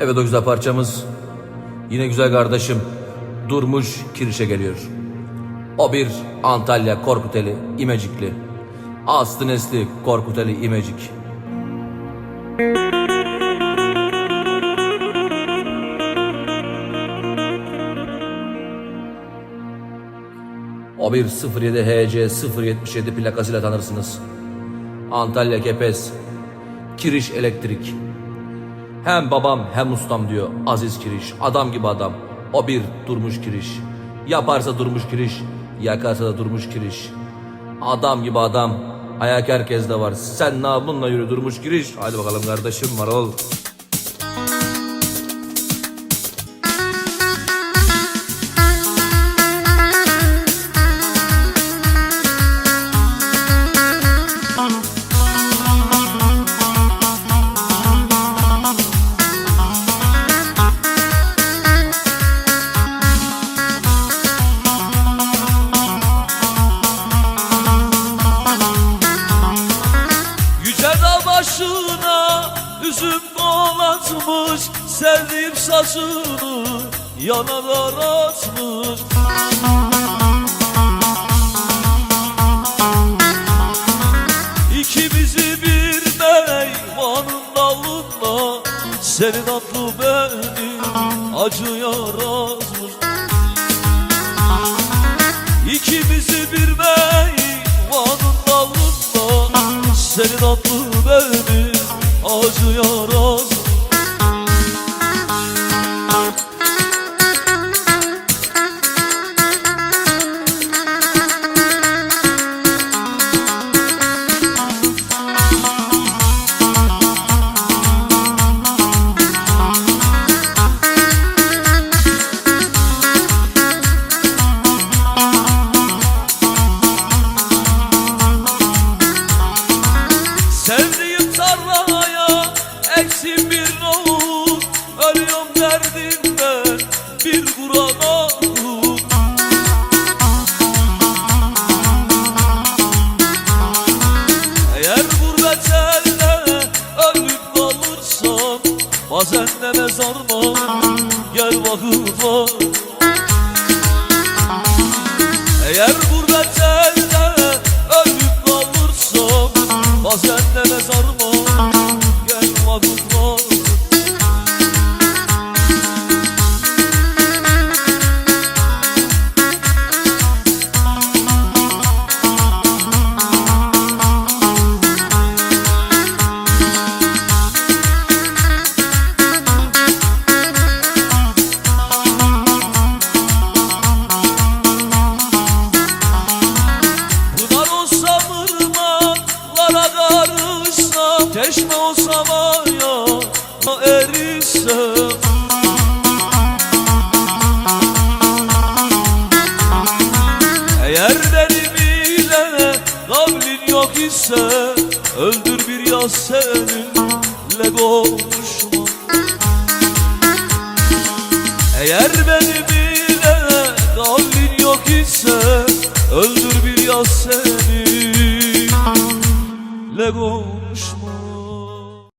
Evet o güzel parçamız yine güzel kardeşim Durmuş Kiriş'e geliyor. O bir Antalya Korkuteli İmecikli. Aslı nesli Korkuteli İmecik. O bir 07 HC 077 plakasıyla tanırsınız. Antalya Kepez. Kiriş Elektrik. Hem babam hem ustam diyor Aziz Kiriş. Adam gibi adam. O bir durmuş Kiriş. Yaparsa durmuş Kiriş. Yakarsa da durmuş Kiriş. Adam gibi adam. Ayak herkeste var. Sen ne bununla yürü durmuş Kiriş. Hadi bakalım kardeşim var ol. Başına üzüm dolatmış Sevdiğim saçını yanalar atmış İkimizi bir meyvanın dalında Senin adlı beni acıya razmış İkimizi bir meyvanın dalında Senin adlı beni acıya razmış 哦。Karışsam Çeşme olsam aya erişsem Eğer benim ile kavlin yok ise Öldür bir yaz seninle konuşma Eğer benim ile kavlin yok ise Öldür bir yaz seni Lego